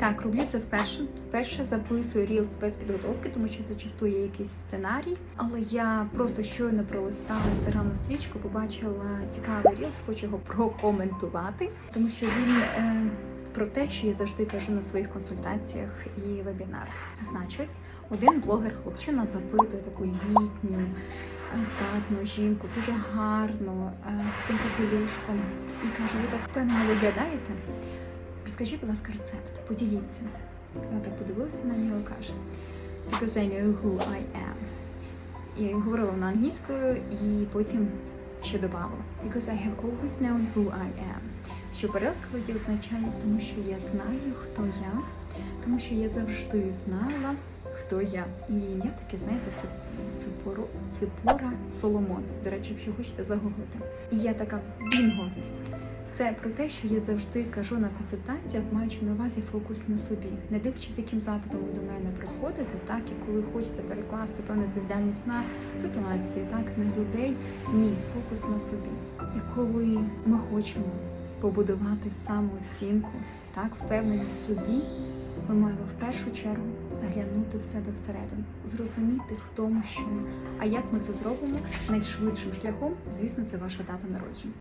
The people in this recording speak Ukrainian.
Так, роблю це вперше. Вперше записую рілс без підготовки, тому що зачасту є якийсь сценарій. Але я просто щойно пролистала інстаграмну стрічку, побачила цікавий рілс, хочу його прокоментувати, тому що він е, про те, що я завжди кажу на своїх консультаціях і вебінарах. Значить, один блогер-хлопчина запитує таку літню, е, здатну жінку, дуже гарну, е, з таким капелюшком, і каже: ви так впевнено виглядаєте? Розкажіть, будь ласка, рецепт, поділіться. Вона так подивилася на нього і каже: Because I know who I am. І говорила на англійською, і потім ще додавала Because I have always known who I am. Що перекладі означає, тому що я знаю, хто я, тому що я завжди знала, хто я. І ім'я таке, знаєте, це Ципора Соломон. До речі, якщо хочете загуглити. І я така бінго. Це про те, що я завжди кажу на консультаціях, маючи на увазі фокус на собі, не дивлячись, яким запитом ви до мене приходите, так і коли хочеться перекласти певну відповідальність на ситуації, так на людей. Ні, фокус на собі. І коли ми хочемо побудувати самооцінку, так впевненість в собі, ми маємо в першу чергу заглянути в себе всередину, зрозуміти, хто ми що. А як ми це зробимо найшвидшим шляхом, звісно, це ваша дата народження.